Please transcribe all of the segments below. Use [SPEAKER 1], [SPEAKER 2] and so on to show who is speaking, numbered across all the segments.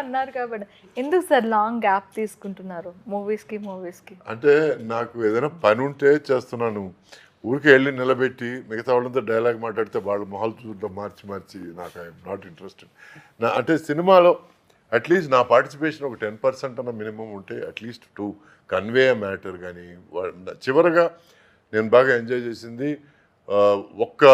[SPEAKER 1] అన్నారు కాబట్టి. ఎందుకు సార్ లాంగ్ గ్యాప్ తీసుకుంటున్నారు? మూవీస్కి మూవీస్కి
[SPEAKER 2] అంటే నాకు ఏదైనా పని ఉంటే చేస్తున్నాను. ఊరికి వెళ్ళి నిలబెట్టి మిగతా వాళ్ళంతా డైలాగ్ మాట్లాడితే వాళ్ళ మొహాలు చూడడం మార్చి మార్చి. నాకు ఐఎమ్ నాట్ ఇంట్రెస్టెడ్ నా అంటే సినిమాలో అట్లీస్ట్ నా పార్టిసిపేషన్ ఒక టెన్ పర్సెంట్ అన్న మినిమం ఉంటే at least to convey a matter కానీ చివరగా నేను బాగా ఎంజాయ్ చేసింది ఒక్క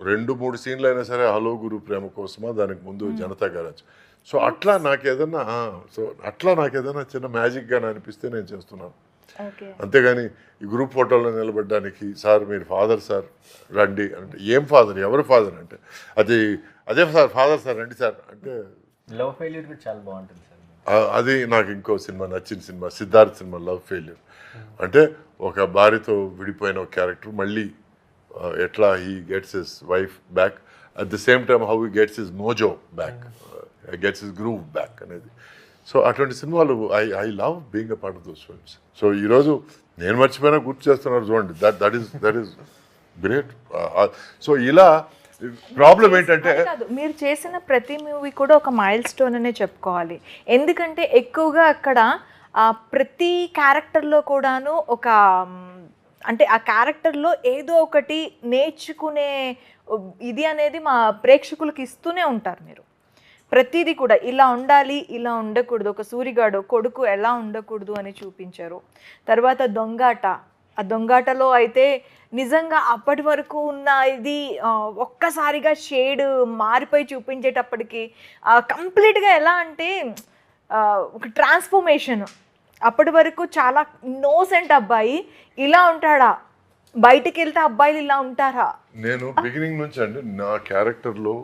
[SPEAKER 2] రెండు మూడు సీన్లు అయినా సరే హలో గురు ప్రేమ కోసమా? దానికి ముందు జనతా గ్యారేజ్ సో అట్లా నాకు ఏదన్నా సో అట్లా నాకు ఏదైనా చిన్న మ్యాజిక్గా అనిపిస్తే నేను చేస్తున్నాను.
[SPEAKER 1] ఓకే
[SPEAKER 2] అంతేగాని ఈ గ్రూప్ ఫోటోలో నిలబడడానికి సార్ మీరు ఫాదర్ సార్ రండి. అంటే ఏం ఫాదర్ ఎవరు ఫాదర్ అంటే? అది అదే సార్ ఫాదర్ సార్ రండి సార్ అంటే
[SPEAKER 3] లవ్ ఫెయిల్యూర్ కూడా చాలా బాగుంటుంది సార్.
[SPEAKER 2] అది నాకు ఇంకో సినిమా నచ్చిన cinema Siddharth cinema love failure అంటే ఒక భార్యతో విడిపోయిన ఒక క్యారెక్టర్ మళ్ళీ ఎట్లా he gets his wife back at the same time how he gets his mojo back gets his groove back అనేది సో అటువంటి సినిమాలు I I love being a part of those films so ఈరోజు నేను మర్చిపోయినా గుర్తు చేస్తున్నారు చూడండి. That that is that is great so ఇలా ప్రాబ్లం ఏంటంటే
[SPEAKER 1] మీరు చేసిన ప్రతి మూవీ కూడా ఒక మైల్ స్టోన్ అనే చెప్పుకోవాలి. ఎందుకంటే ఎక్కువగా అక్కడ ప్రతి క్యారెక్టర్లో కూడాను ఒక అంటే ఆ క్యారెక్టర్లో ఏదో ఒకటి నేర్చుకునే ఇది అనేది మా ప్రేక్షకులకు ఇస్తూనే ఉంటారు మీరు. ప్రతిదీ కూడా ఇలా ఉండాలి ఇలా ఉండకూడదు. ఒక సూరిగాడు కొడుకు ఎలా ఉండకూడదు అని చూపించారు. తర్వాత దొంగాట. ఆ దొంగాటలో అయితే నిజంగా అప్పటి వరకు ఉన్న ఇది ఒక్కసారిగా షేడ్ మారిపోయి చూపించేటప్పటికి కంప్లీట్గా ఎలా అంటే ఒక ట్రాన్స్ఫర్మేషన్. అప్పటి వరకు చాలా ఇన్నోసెంట్ అబ్బాయి ఇలా ఉంటాడా? బయటికి వెళ్తే అబ్బాయిలు ఇలా ఉంటారా?
[SPEAKER 2] నేను బిగినింగ్ నుంచి అండి నా క్యారెక్టర్లో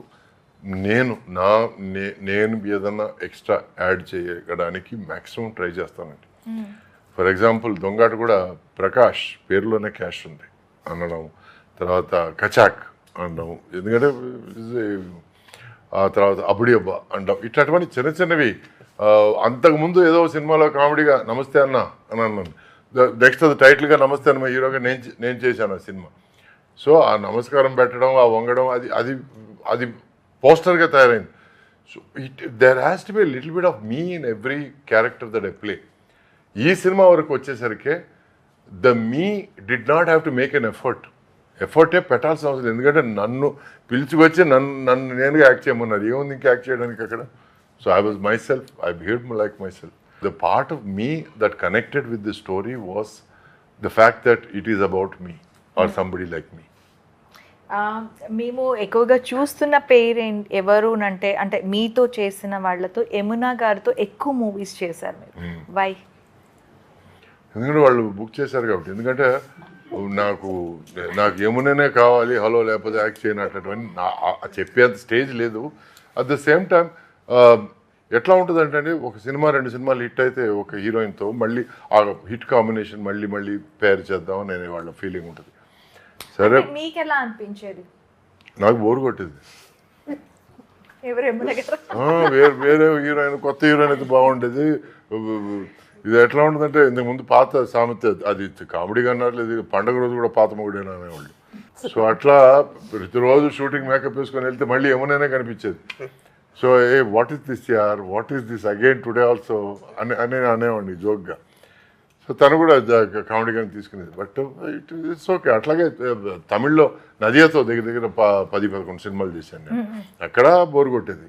[SPEAKER 2] నేను నా నే- నేను ఏదన్నా ఎక్స్ట్రా యాడ్ చేయడానికి మ్యాక్సిమం ట్రై చేస్తానండి. ఫర్ ఎగ్జాంపుల్ దొంగాట కూడా ప్రకాష్ పేరులోనే క్యాష్ ఉంది అనడం తర్వాత కచాక్ అనడం ఎందుకంటే ఆ తర్వాత అబుడి అబ్బా అనడం ఇట్లాంటివన్నీ చిన్న చిన్నవి అంతకుముందు ఏదో సినిమాలో కామెడీగా నమస్తే అన్న అని అన్నాను నెక్స్ట్ అది టైటిల్గా నమస్తే అన్న హీరోగా నేను నేను చేశాను ఆ సినిమా. సో ఆ నమస్కారం పెట్టడం ఆ వంగడం అది అది అది పోస్టర్గా తయారైంది. So it there has to be little bit of me in every character that I play ఈ సినిమా వరకు వచ్చేసరికి the me did not have to make an effort ఎఫర్టే పెట్టాల్సిన అవసరం ఎందుకంటే నన్ను పిలుచుకొచ్చి నన్ను నన్ను నేనుగా యాక్ట్ చేయమన్నారు. ఏముంది ఇంకా యాక్ట్ చేయడానికి అక్కడ? So I was myself I behave like myself the part of me that connected with the story was the fact that it is about me or somebody like me
[SPEAKER 1] మేము ఎక్కువగా చూస్తున్న parent ఎవరు అంటే అంటే మీతో చేసిన వాళ్ళతో యమునా గారితో ఎక్కువ మూవీస్ చేశారు మీరు. వై
[SPEAKER 2] ఎందుకంటే వాళ్ళు బుక్ చేశారు కాబట్టి. ఎందుకంటే నాకు నాకు యముననే కావాలి హలో లేకపోతే యాక్ట్ చేయను అట్లాంటివన్నీ నా చెప్పేంత స్టేజ్ లేదు. అట్ ద సేమ్ టైం ఎట్లా ఉంటుందంటే అండి ఒక సినిమా రెండు సినిమాలు హిట్ అయితే ఒక హీరోయిన్తో మళ్ళీ ఆ హిట్ కాంబినేషన్ మళ్ళీ మళ్ళీ పేరు చేద్దాం అనే వాళ్ళ ఫీలింగ్ ఉంటుంది. సరే.
[SPEAKER 1] మీకు ఎలా అనిపించేది?
[SPEAKER 2] నాకు బోర్ కొట్టేది. వేరే వేరే హీరోయిన్ కొత్త హీరోయిన్ అయితే బాగుండేది. ఇది ఎట్లా ఉంటుందంటే ఇంతకు ముందు పాత సామెత అది కామెడీగా అన్నారు లేదు పండగ రోజు కూడా పాత మొగుడేనా అనేవాళ్ళు. సో అట్లా ప్రతిరోజు షూటింగ్ మేకప్ వేసుకొని వెళ్తే మళ్ళీ ఏమనైనా కనిపించేది. So a what is this యార్ what is this again today also అని అని అనేవాడిని జోక్గా. సో తను కూడా కామెడీగానే తీసుకునేది. But it it's okay. అట్లాగే తమిళ్ళో నదియాతో దగ్గర దగ్గర ప- పది పదకొండు సినిమాలు చేశాను నేను. అక్కడ బోర్ కొట్టేది.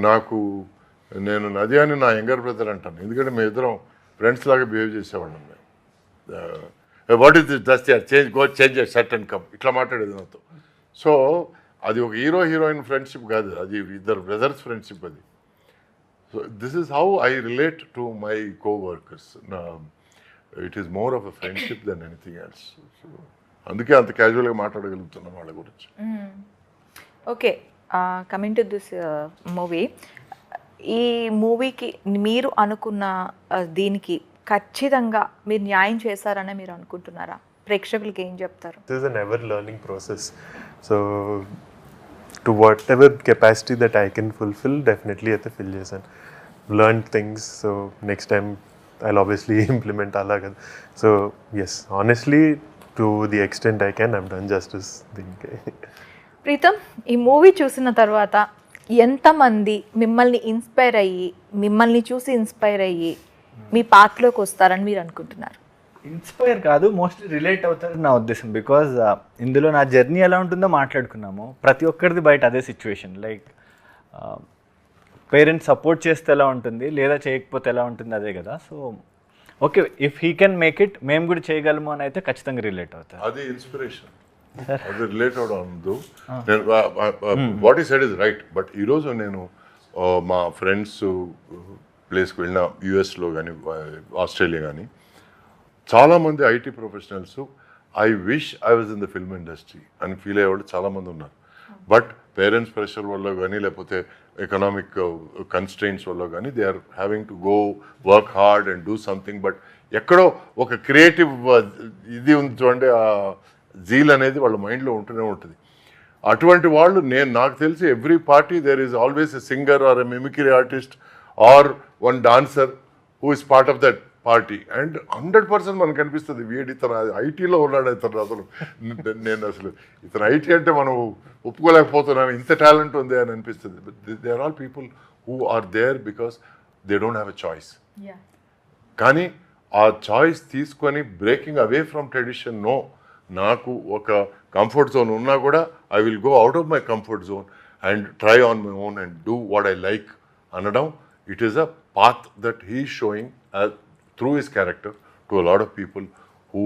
[SPEAKER 2] నాకు నేను నదియాని నా యంగర్ బ్రదర్ అంటాను. ఎందుకంటే మేము ఇద్దరం ఫ్రెండ్స్ లాగా బిహేవ్ చేసేవాళ్ళం మేము. వాట్ ఈస్ దిస్ డస్ట్ యార్ change go change shirt and come ఇట్లా మాట్లాడేది నాతో. సో అది ఒక హీరో హీరోయిన్ ఫ్రెండ్షిప్ కాదు. అది ఇద్దరు బ్రదర్స్ ఫ్రెండ్షిప్ అది. So this is how I relate to my co workers it is more of a friendship than anything else so అందుకే అంత క్యాజువల్గా మాట్లాడగలుగుతున్నాం వాళ్ళ గురించి.
[SPEAKER 1] Okay coming to this movie ఈ మూవీకి మీరు అనుకున్న దీనికి ఖచ్చితంగా మీరు న్యాయం చేశారని మీరు అనుకుంటున్నారా? ప్రేక్షకులకి ఏం చెప్తారు?
[SPEAKER 4] This is an ever learning process. So to whatever capacity that i can fulfill definitely అయితే fill చేశాను. Learned things so next time i'll obviously implement అలాగా. So yes honestly to the extent i can i've done justice దీనికి
[SPEAKER 1] ప్రీతం ఈ movie చూసిన తర్వాత ఎంతమంది మిమ్మల్ని inspire అయ్యి మిమ్మల్ని చూసి ఇన్స్పైర్ అయ్యి మీ పాత్రలోకి వస్తారని మీరు అనుకుంటున్నారు?
[SPEAKER 3] ఇన్స్పైర్ కాదు మోస్ట్లీ రిలేట్ అవుతారు నా ఉద్దేశం. బికాజ్ ఇందులో నా జర్నీ ఎలా ఉంటుందో మాట్లాడుకున్నాము. ప్రతి ఒక్కరిది బయట అదే సిచ్యువేషన్ లైక్ పేరెంట్స్ సపోర్ట్ చేస్తే ఎలా ఉంటుంది లేదా చేయకపోతే ఎలా ఉంటుంది అదే కదా. So okay if he can make it మేము కూడా చేయగలము అని అయితే ఖచ్చితంగా రిలేట్ అవుతారు.
[SPEAKER 2] అది ఇన్స్పిరేషన్ అది రిలేట్ అవడం వాట్ ఈ సైడ్ ఇస్ రైట్ బట్ ఈరోజు నేను ఆ, మా ఫ్రెండ్స్ ప్లేస్కి వెళ్ళిన యుఎస్లో కానీ ఆస్ట్రేలియా కానీ చాలామంది IT professionals I wish I was in the film industry అని ఫీల్ అయ్యేవాళ్ళు చాలామంది ఉన్నారు. బట్ పేరెంట్స్ ప్రెషర్ వల్ల కానీ లేకపోతే ఎకనామిక్ uh, కన్స్ట్రెయిన్స్ వల్ల కానీ they are having to go work hard and do something but ఎక్కడో ఒక క్రియేటివ్ uh, ఇది ఉంది చూడండి ఆ జీల్ అనేది వాళ్ళ మైండ్లో ఉంటూనే ఉంటుంది. అటువంటి వాళ్ళు నేను నాకు తెలిసి every party there is always a singer or a mimicry artist or one dancer who is part of that party. And hundred percent మనకు అనిపిస్తుంది వీడి ఇతను ఐటీలో ఉన్నాడు ఇతను అసలు. నేను అసలు ఇతను ఐటీ అంటే మనం ఒప్పుకోలేకపోతున్నాం ఇంత టాలెంట్ ఉంది అని అనిపిస్తుంది. They are all people who are there because they don't have a choice. కానీ ఆ చాయిస్ తీసుకొని breaking away from tradition no. నాకు ఒక కంఫర్ట్ జోన్ ఉన్నా కూడా I will go out of my comfort zone and try on my own and do what I like అనడం. It is a path that he showing through his character to lot of people who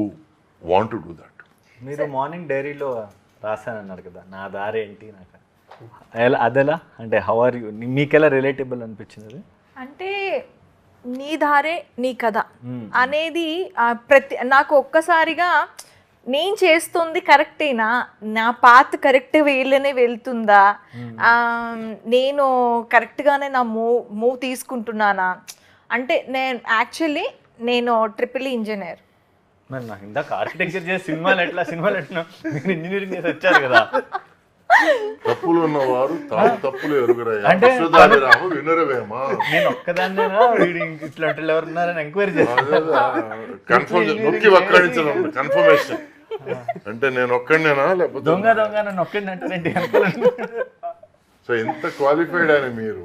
[SPEAKER 2] want to do that
[SPEAKER 3] మీరు morning డైరీలో రాశానన్నారు కదా నా దారి ఏంటి నాకు? ఎలా అదెలా? అంటే హౌ ఆర్ యూ మీకెలా రిలేటబుల్ అనిపించింది అది?
[SPEAKER 1] అంటే నీ దారే నీ కథ అనేది ఆ, ప్రతి నాకు ఒక్కసారిగా నేను చేస్తుంది కరెక్టేనా? నా పాత్ కరెక్ట్ వేలోనే వెళ్తుందా? ఆ, నేను కరెక్ట్గానే నా మూవ్ మూవ్ తీసుకుంటున్నానా? అంటే నేను యాక్చువల్లీ నేను ట్రిపుల్ ఇంజనీర్
[SPEAKER 3] మరి నాకు ఇందాక ఆర్కిటెక్చర్ చేసి సినిమాలు ఎట్లా? సినిమాలు ఎట్లా? మీరు ఇంజనీరింగ్ చేసి వచ్చారు కదా.
[SPEAKER 2] తప్పులు ఉన్నవారు తాము తప్పులు
[SPEAKER 3] అంటే-
[SPEAKER 2] వినరవేమా?
[SPEAKER 3] నేను ఒక్కదాన్నేనా? వీడు ఇంక ఇట్లాంటి వాళ్ళు ఎవరు ఉన్నారని ఎంక్వైరీ చేస్తాను
[SPEAKER 2] కన్ఫర్మ్ నొక్కి వక్కాడించడం కన్ఫర్మేషన్ అంటే నేను ఒక్కడినేనా లేకపోతే
[SPEAKER 3] దొంగ దొంగ నన్ను ఒక్కడిని అనుకోలేదు.
[SPEAKER 2] సో ఎంత క్వాలిఫైడ్ అని మీరు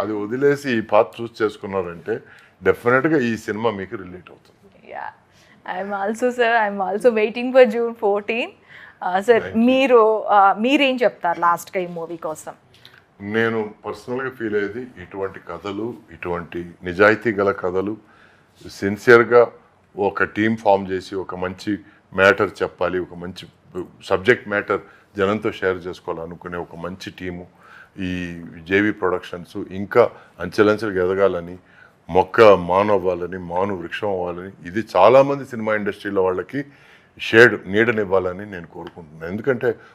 [SPEAKER 2] అది వదిలేసి ఈ పాత్ చూస్ చేసుకున్నారంటే డెఫినెట్గా ఈ సినిమా మీకు రిలేట్ అవుతుంది.
[SPEAKER 1] Yeah I'm also sir I'm also waiting for June fourteen sir మీరు uh, మీరేం చెప్తారు లాస్ట్గా ఈ మూవీ కోసం?
[SPEAKER 2] నేను పర్సనల్గా ఫీల్ అయ్యేది ఇటువంటి కథలు ఇటువంటి నిజాయితీ గల కథలు సిన్సియర్గా ఒక టీం ఫామ్ చేసి ఒక మంచి మ్యాటర్ చెప్పాలి ఒక మంచి సబ్జెక్ట్ మ్యాటర్ జనంతో షేర్ చేసుకోవాలనుకునే ఒక మంచి టీము ఈ జేవి ప్రొడక్షన్స్ ఇంకా అంచెలంచెలుగా ఎదగాలని మొక్క మాను అవ్వాలని మాను వృక్షం అవ్వాలని ఇది చాలామంది సినిమా ఇండస్ట్రీలో వాళ్ళకి షేడ్ నీడనివ్వాలని నేను కోరుకుంటున్నాను. ఎందుకంటే